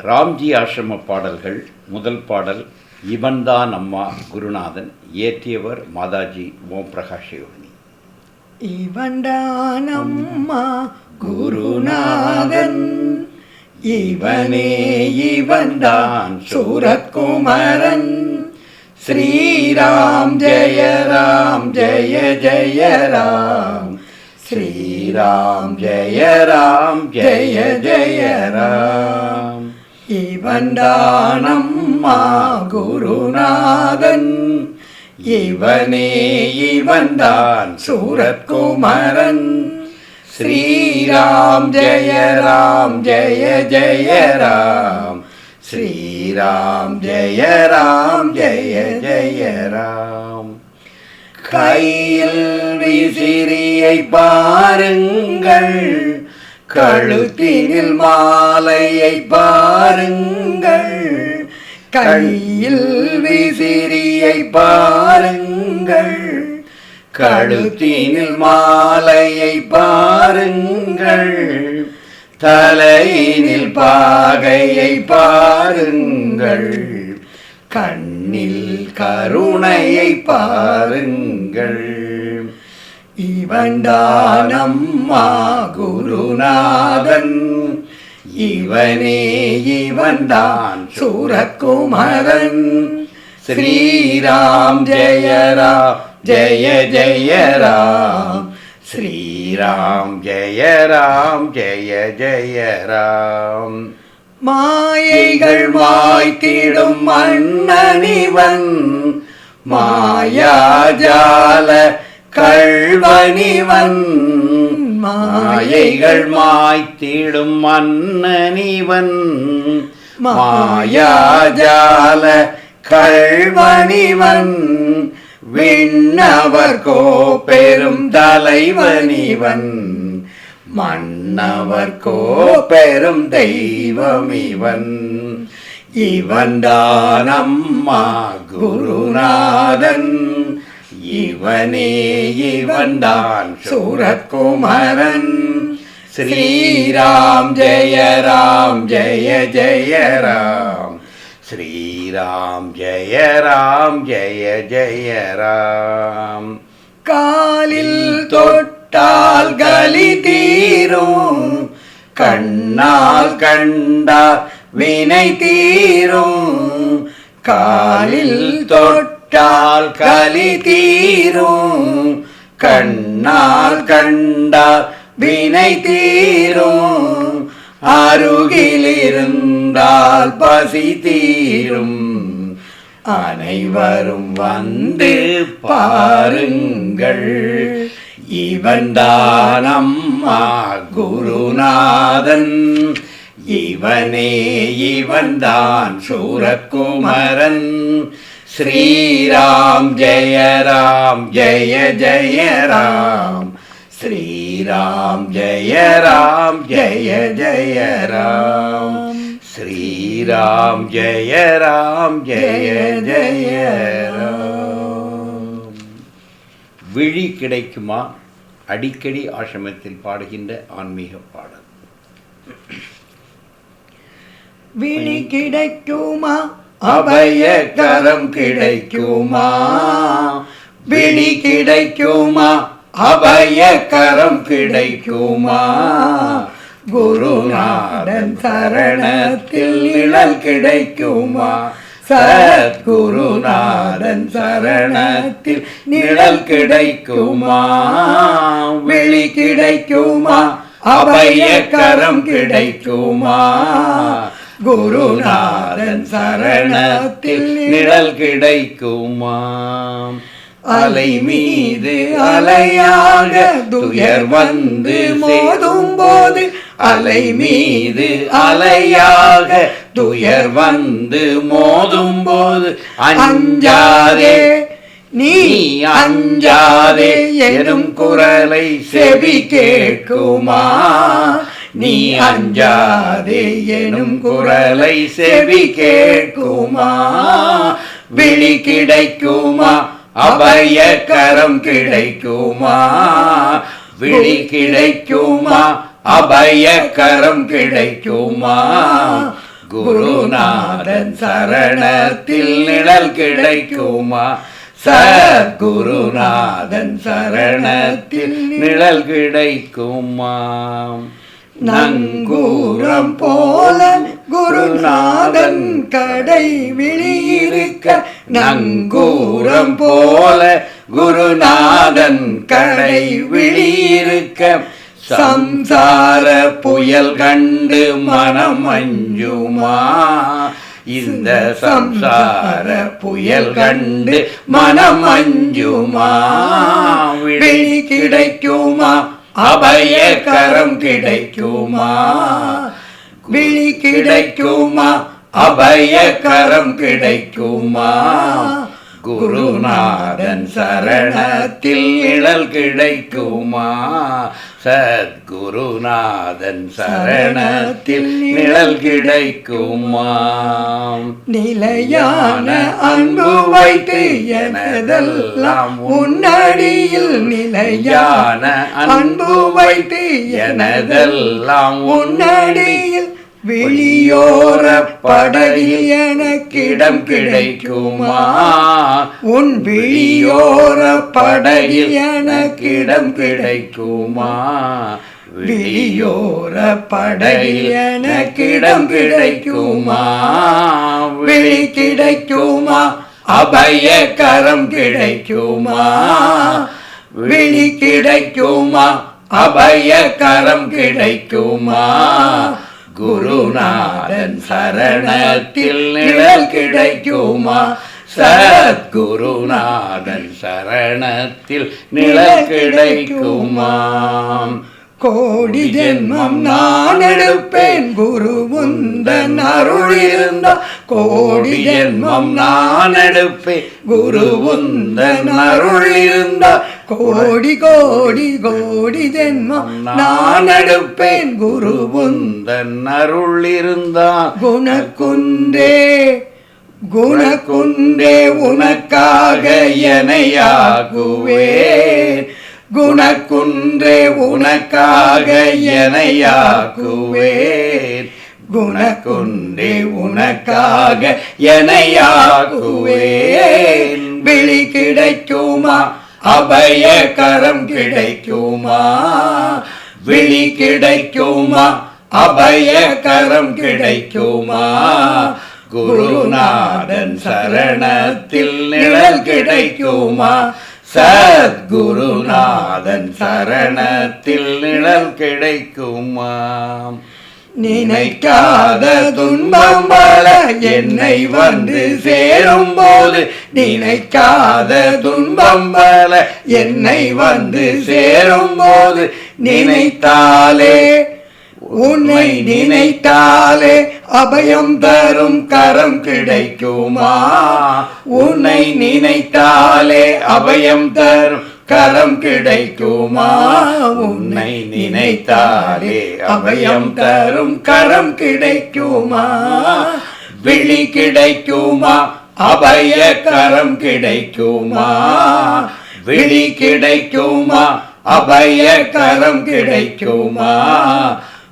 ராம்ஜி ஆசிரம பாடல்கள் முதல் பாடல் இவன்தான் அம்மா குருநாதன் இயற்றியவர் மாதாஜி ஓம் பிரகாஷ் யோகினி. இவன்தான் அம்மா குருநாதன் இவனே இவன்தான் சூரத்குமரன் ஸ்ரீராம் ஜெய ராம் ஜெய ஜெய ராம் ஸ்ரீராம் ஜெய ராம் ஜெய ஜெய ராம் இவன்தானம்மா குருநாதன். இவனே இவன்தான் சூரத்குமரன். ஸ்ரீராம் ஜெய ராம் ஜெய ஜெய ராம். ஸ்ரீராம் ஜெய ராம் ஜெய ஜெய ராம். கையில் விசிறியை பாருங்கள். கழுத்தினில் மாலையை பாருங்கள். கையில் விசிறியை பாருங்கள். கழுத்தினில் மாலையை பாருங்கள். தலையினில் பாகையை பாருங்கள். கண்ணில் கருணையை பாருங்கள். இவன்தானம்மா குருநாதன். இவனே இவன்தான் சூரக்குமரன் ஸ்ரீராம் ஜெய ராம் ஜெய ஜெய ராம். ஸ்ரீராம் ஜெய ராம் ஜெய ஜெய ராம். மாயைகள் மாய்த்திடும் மன்னனிவன் மாயாஜால கள்வனிவன் மாயைகள் மாய்த்திடும் மன்னனிவன். மாயாஜால கள்வனிவன் விண்ணவர் பெரும் தலைவனிவன். மன்னவர் பெரும் தெய்வம் இவன் இவன்தானம்மா குருநாதன். இவனே இவன்தான் சூரத்குமரன். ஸ்ரீராம் ஜெய ராம் ஜெய ஜெய ராம். ஸ்ரீராம் ஜெய ராம் ஜெய ஜெய ராம். காலில் தொட்டால் கலி தீரும் கண்ணால் கண்டால் வினை தீரும். காலில் தொட்டால் கலி தீரும் கண்ணால் கண்டால் வினை தீரும் அருகிலிருந்தால் பசி தீரும். அனைவரும் வந்து பாருங்கள் இவன்தானம்மா குருநாதன். இவனே இவன்தான் சூரக்குமரன் ஸ்ரீராம் ஜெய ராம் ஜெய ஜெய ராம். ஸ்ரீராம் ஜெய ராம் ஜெய ஜெய ராம். ஸ்ரீராம் ஜெய ராம் ஜெய ஜெய ராம். விழி கிடைக்குமா? அடிக்கடி ஆசிரமத்தில் பாடுகின்ற ஆன்மீக பாடல். விழி கிடைக்குமா? அபய கரம் கிடைக்குமா? விழி கிடைக்குமா? அபய கரம் கிடைக்குமா? குருநாதன் சரணத்தில் நிழல் கிடைக்குமா? சத்குருநாதன் சரணத்தில் நிழல் கிடைக்குமா? விழி கிடைக்குமா? அபய கரம் கிடைக்குமா? குருநாதன் சரணத்தில் நிழல் கிடைக்குமா? அலை மீது அலையாக துயர் வந்து மோதும் போது அலை மீது அலையாக துயர் வந்து மோதும் போது அஞ்சாதே நீ அஞ்சாதே எனும் குரலை செவி கேட்குமா? நீ அஞ்சாதே எனும் குரலை செவி கேட்குமா? விழி கிடைக்குமா? அபய கரம் கிடைக்குமா? விழி கிடைக்குமா? அபய கரம் கிடைக்குமா? குருநாதன் சரணத்தில் நிழல் கிடைக்குமா? சத்குருநாதன் சரணத்தில் நிழல் கிடைக்குமா? நங்கூரம் போல குருநாதன் கடை விழியிருக்க நங்கூரம் போல குருநாதன் கடை விழியிருக்க சம்சார புயல் கண்டு மனம் அஞ்சுமா? இந்த சம்சார புயல் கண்டு மனம் அஞ்சுமா? விழி கிடைக்குமா? அபய கரம் கிடைக்குமா? விழி கிடைக்குமா? அபய கரம் கிடைக்குமா? குருநாதன் சரணத்தில் இழல் கிடைக்குமா? சத்குருநாதன் சரணத்தில் நிழல் கிடைக்குமா நிலையான அன்பு வைத்து எனதெல்லாம் உன்னடியில் நிலையான அன்பு வைத்து எனதெல்லாம் உன்னடியில் வெளியோர படகில் எனக்கிடம் கிடைக்குமா? உன் வெளியோர படகில் எனக்கிடம் கிடைக்குமா? வெளியோர படகில் எனக்கிடம் கிடைக்குமா? விழி கிடைக்குமா? அபய கரம் கிடைக்குமா? விழி கிடைக்குமா? அபய கரம் கிடைக்குமா? குருநாதன் சரணத்தில் நிழல் கிடைக்குமா? சத்குருநாதன் சரணத்தில் நிழல் கிடைக்குமா கோடி ஜென்மம் நான் எடுப்பேன். குரு உந்தன் அருள் இருந்தா கோடி ஜென்மம் நான் எடுப்பேன். குரு உந்தன் அருள் இருந்தா கோடி கோடி கோடி ஜென்மம் நான் எடுப்பேன். குரு உந்தன் தன் அருள் இருந்தான் குணக்குன்றே குணக்குன்றே உனக்காக எனையாகுவேன் குணக்குன்றே உனக்காக எனையாக்குவேன் குணக்குன்றே உனக்காக எனையாக்குவேன் விழி கிடைக்குமா? அபய கரம் கிடைக்குமா? விழி கிடைக்குமா? அபய கரம் கிடைக்குமா? குருநாதன் சரணத்தில் நிழல் கிடைக்குமா? சத்குருநாதன் சரணத்தில் நிழல் கிடைக்குமாம். நினைக்காத துன்பம் பல என்னை வந்து சேரும் போது நினைக்காத துன்பம் பல என்னை வந்து சேரும் போது நினைத்தாலே உன்னை நினைத்தாலே அபயம் தரும் கரம் கிடைக்குமா? உன்னை நினைத்தாலே அபயம் தரும் கரம் கிடைக்குமா? உன்னை நினைத்தாலே அபயம் தரும் கரம் கிடைக்குமா? விழி கிடைக்குமா? அபய கரம் கிடைக்குமா? விழி கிடைக்குமா? அபய கரம் கிடைக்குமா?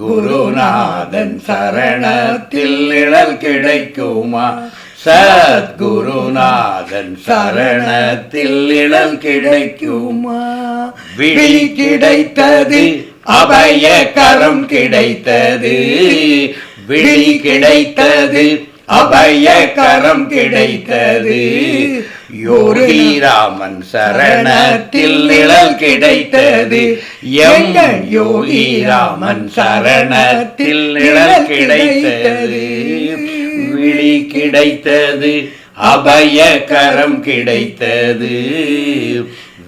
குருநாதன் சரணத்தில் நிழல் கிடைக்குமா? சத்குருநாதன் சரணத்தில் நிழல் கிடைக்குமா? விழி கிடைத்தது அபய கரம் கிடைத்தது விழி கிடைத்தது அபய கரம் கிடைத்தது. யோகிராமன் சரணத்தில் நிழல் கிடைத்தது. எங்கள் யோகிராமன் சரணத்தில் நிழல் கிடைத்தது. விழி கிடைத்தது. அபய கரம் கிடைத்தது.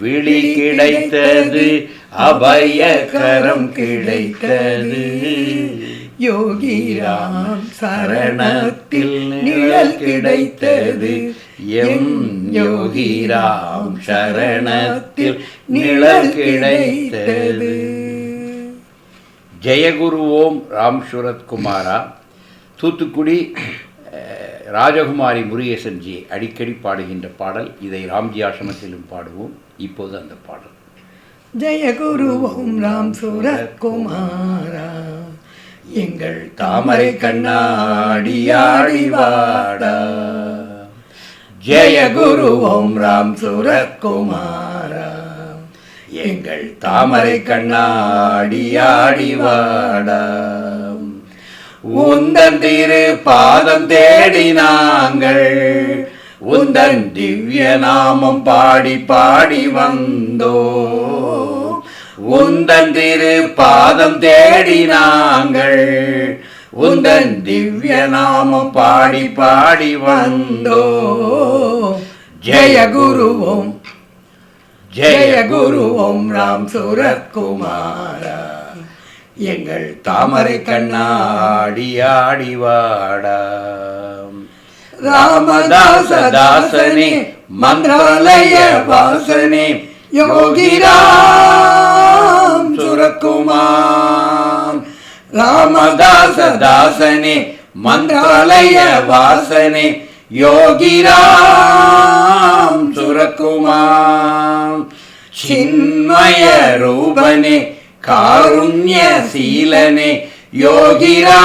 விழி கிடைத்தது. அபய கரம் கிடைத்தது. யோகி ராம் சரணத்தில் நிழல் கிடைத்தது. எம் யோகி ராம் சரணத்தில் நிழல் கிடைத்தது. ஜெயகுரு ஓம் ராம் சூரத் குமாரா தூத்துக்குடி ராஜகுமாரி முருகேசன் ஜி அடிக்கடி பாடுகின்ற பாடல். இதை ராம்ஜி ஆசிரமத்திலும் பாடுவோம். இப்போது அந்த பாடல். ஜெய குரு ஓம் ராம் குமாரா. எங்கள் தாமரை கண்ணாடியாடி வாடா ஜெய குரு ஓம் ராம் சுரத்குமாரா எங்கள் தாமரை கண்ணாடியாடி வாடா உந்தன் திரு பாதம் தேடி நாங்கள் உந்தன் திவ்ய நாமம் பாடி பாடி வந்தோ உந்தன் திரு பாதம் தேடி நாங்கள். உந்தன் திவ்ய நாமம் பாடி பாடி வந்தோ ஜெய குரு ஜெய குரு ராம் சுரத்குமாரா. எங்கள் தாமரை கண்ணாடி ஆடி வாடா. ராமதாச தாசனே மந்திராலய வாசனே யோகிரா. சுரக்குமார் ராமதாச தாசனே மந்திராலய வாசனே யோகிராம் சுரக்குமார் சின்மய ரூபனே காருண்ய சீலனே யோகிராம்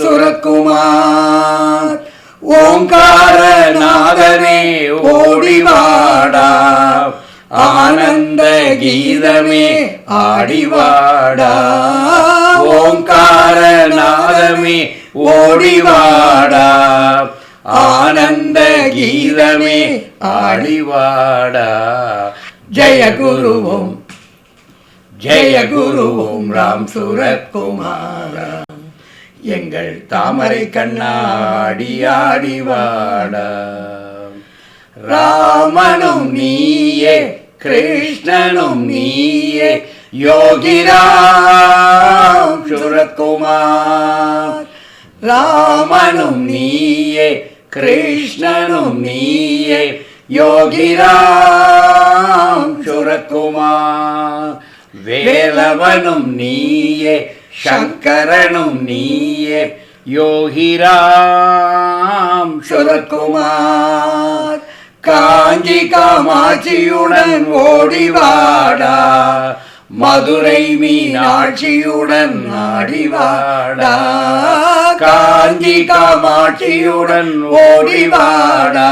சுரக்குமார் ஓங்காரநாதனே ஓடிவாடா. ஆனந்த கீதமே ஆடிவாடா. ஓங்காரநாதமே ஓடிவாடா. ஆனந்த கீதமே ஆடிவாடா. ஜெய குருவோம் ஜெய குருவும் ராம் சுரத்குமாரா. எங்கள் தாமரை கண்ணாடி ஆடிவாடா. ராமனும் நீயே கிருஷ்ணனும் நீயே யோகிராம் சுரத்குமார் ராமனும் நீயே கிருஷ்ணனும் நீயே யோகிராம் சுரத்குமார் வேலவனும் நீயே சங்கரனும் நீயே யோகிராம் சுரத்குமார் காஞ்சி காமாட்சியுடன் ஓடிவாடா. மதுரை மீனாட்சியுடன் ஆடிவாடா. காஞ்சி காமாட்சியுடன் ஓடிவாடா.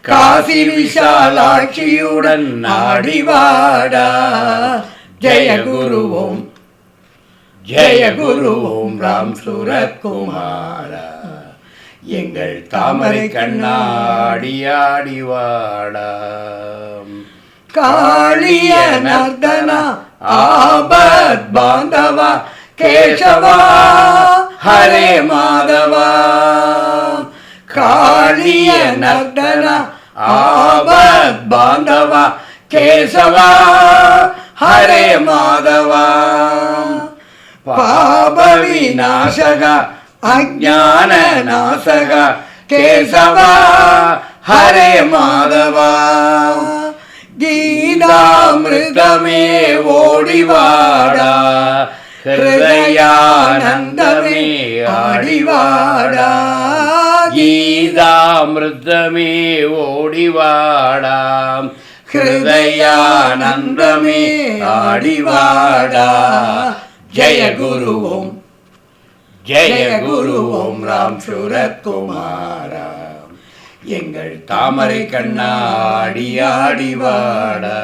காசி விஷாலாட்சியுடன் ஆடிவாடா. ஜெய குருவோம் ஜெய குருவோம் ராம் சுரகுமாரா எங்கள் தாமரை கண்ணாடியாடி வாடா காளிய நர்தனா ஆபத் பாந்தவா கேசவா ஹரே மாதவா. காளிய நர்தனா ஆபத் பாந்தவா கேசவா ஹரே மாதவா. பாப விநாசக அஜான நாசக கேசவா ஹரே மாதவா கீதாமிருதமே ஓடிவாடா ஹிருதயானந்தமே ஆடிவாடா கீதாமிருதமே ஓடிவாடா ஹிருதயானந்தமே ஆடிவாடா ஜெய குரு ஓம் ஜெய குரு ஓம் ராம் சுரத்குமாரா எங்கள் தாமரை கண்ணாடி ஆடிவாடா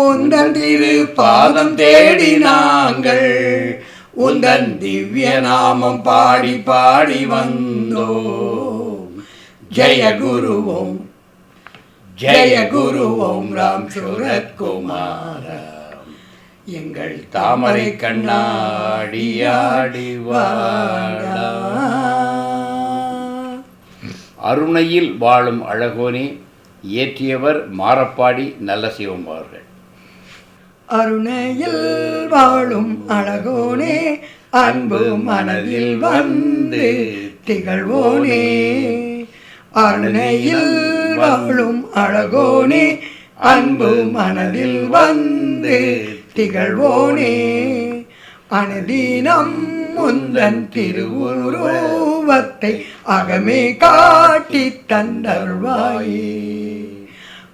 உந்தன் திரு பாதம் தேடி நாங்கள் உந்தன் திவ்ய நாமம் பாடி பாடி வந்தோம். ஜெய குரு ஓம் ஜெய குரு ஓம் ராம் சுரத்குமாரா எங்கள் தாமரை கண்ணாடி ஆடிவாடா அருணையில் வாழும் அழகோனே இயற்றியவர் மாரப்பாடி நல்ல சிவம் அவர்கள். அருணையில் வாழும் அழகோனே அன்பு மனதில் வந்து திகழ்வோனே. அருணையில் வாழும் அழகோனே அன்பு மனதில் வந்து திகழ்வோனே. அனுதீனம் முந்தன் திருவுருவத்தை அகமே காட்டி தந்தருள்வாயே.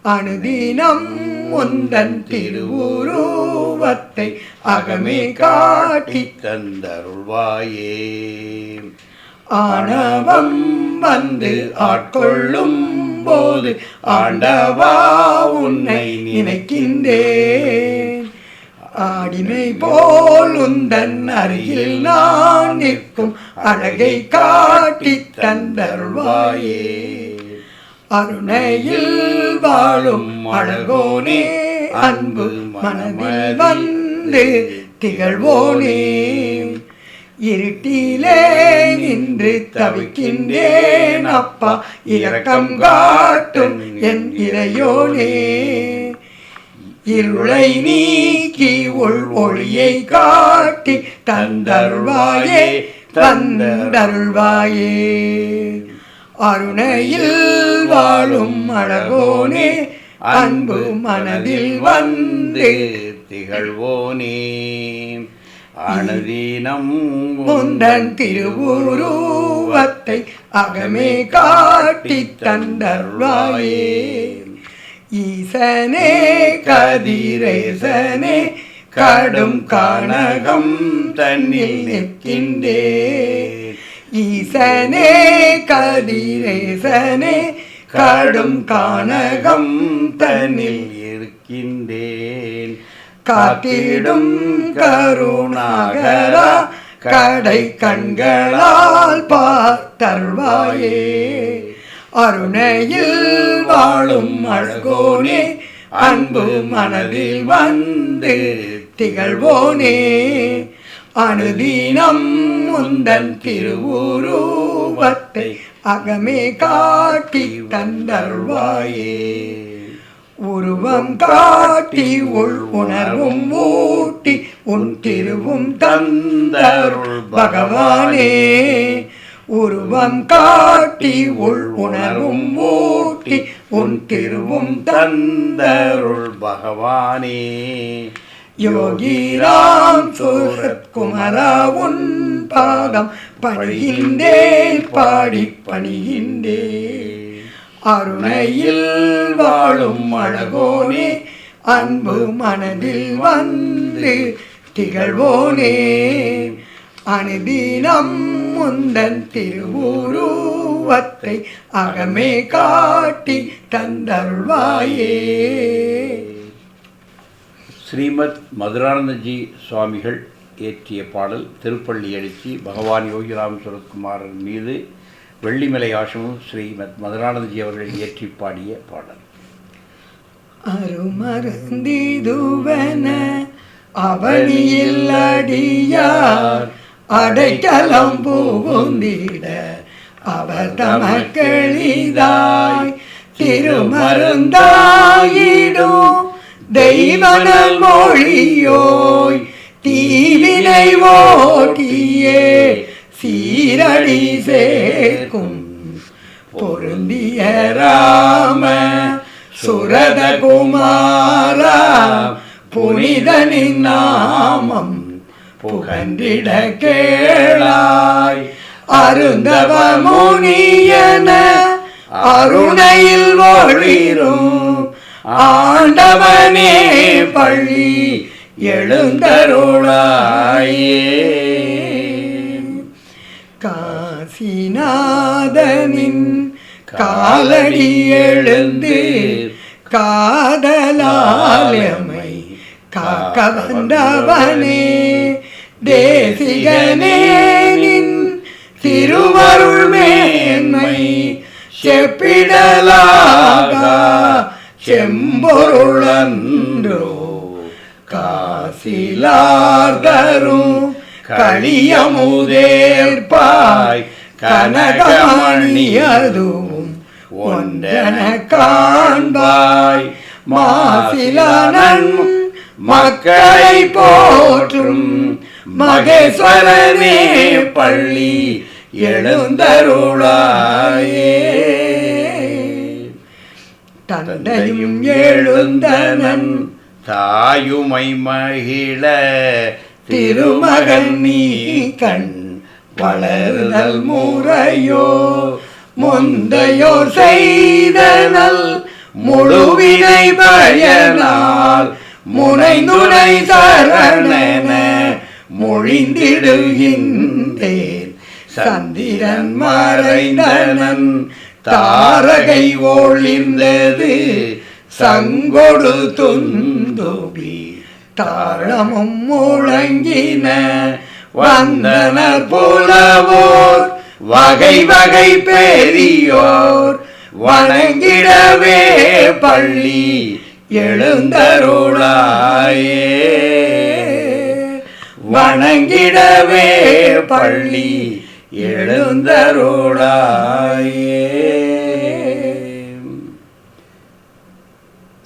அனுதீனம் முந்தன் திருவுருவத்தை அகமே காட்டி தந்தருள்வாயே. ஆணவம் வந்து ஆட்கொள்ளும் போது ஆண்டவா உன்னை நினைக்கின்றேன். ஆடிமை போல் உந்தன் அருகில் நான் நிற்கும் அழகை காட்டி தந்தருள்வாயே. அருணையில் வாழும் அழகோனே அன்பு மனதில் வந்து திகழ்வோனே. இருட்டிலே நின்று தவிக்கின்றேன் அப்பா இரக்கம் காட்டும் என் இறையோனே. இருளை நீக்கி உள் ஒளியை காட்டி தந்தருள்வாயே தந்தருள்வாயே அருணையில் வாழும் அழகோனே அன்பு மனதில் வந்து திகழ்வோனே. அனுதீனம் முந்தன் திருவுருவத்தை அகமே காட்டி தந்தருள்வாயே. ஈசனே கதிரேசனே கடும் கானகம் தன்னில் நிற்கின்றே. ஈசனே கதிரேசனே கடும் கானகம் தன்னில் இருக்கின்றேன் காத்திடும் கருணாகரா கடை கண்களால் பார்த்தருள்வாயே. அருணையில் வாழும் அழகோனே அன்பு மனதில் வந்து திகழ்வோனே. அனுதீனம் முந்தன் திருவுருவத்தை அகமே காட்டி தந்தருள்வாயே. உருவம் காட்டி உள் உணர்வும் ஊட்டி உன் திருவும் தந்தருள் பகவானே. உருவம் காட்டி உள் உணர்வும் ஊட்டி உன் திருவும் தந்தருள் பகவானே. யோகிராம் சூரத் குமரா உன் பாதம் பணிகின்றேன் பாடி பணிகின்றே அருணையில் வாழும் அழகோனே அன்பு மனதில் வந்து திகழ்வோனே. அனுதினம் முந்தன் திருவுருவத்தை அகமே காட்டி தந்தருள்வாயே. ஸ்ரீமத் மதுரானந்தஜி சுவாமிகள் இயற்றிய பாடல் திருப்பள்ளி எழுச்சி பகவான் யோகிராம் சுரத்குமாரன் மீது வெள்ளிமலை ஆசிரமம் ஸ்ரீமத் மதுரானந்தஜி அவர்கள் இயற்றி பாடிய பாடல். அருமருந்திதுவன அவனியில் அடியார் அடைக்கலம் புகுந்திட அவர் தமக்களிதாய் திருமருந்தாயிடும். தெய்வனல் மொழியோய் தீவினை ஓட்டியே சீரடி சேர்க்கும். பொருந்திய ராம சுரதகுமாரா புனிதனின் நாமம் புகந்திட கேளாய் அருந்தவ முனியன அருணையில் ஒளிரும். ஆண்டவனே பள்ளி எழுந்தருளாயே. காசிநாதனின் காலடி எழுந்து காதலாலமை காக்க வந்தவனே. தேசிகனேனின் திருவருள் மேன்மை செப்பிடலாக செம்பொருளன்றோ காசிலார்தரும் களியமுதேற்பாய் கனகமணி அதுவும் ஒன்றன காண்பாய் மாசிலனன் மக்களை போற்றும் மகேஸ்வரனே பள்ளி எழுந்தருளாயே. தந்தையும் எழுந்தனன் தாயுமை மகிழ திருமகன் நீ கண் வளருதல் முறையோ. முந்தையோர் செய்தனல் முழுவினை பயனால் முனைந்துனை சரணென. மொழிந்திடுகின்றேன். சந்திரன் மறைந்தனன் தாரகை ஒளிர்ந்தது சங்கொடு துந்தோபி தாளமும் முழங்கின வந்தனர் புலவோர் வகை வகை பெரியோர் வணங்கிடவே பள்ளி எழுந்தருளாயே. வணங்கிடவே பள்ளி எழுந்தருளாயே.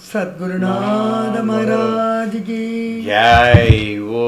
சத்குருநாத மகாராஜ் கி ஓ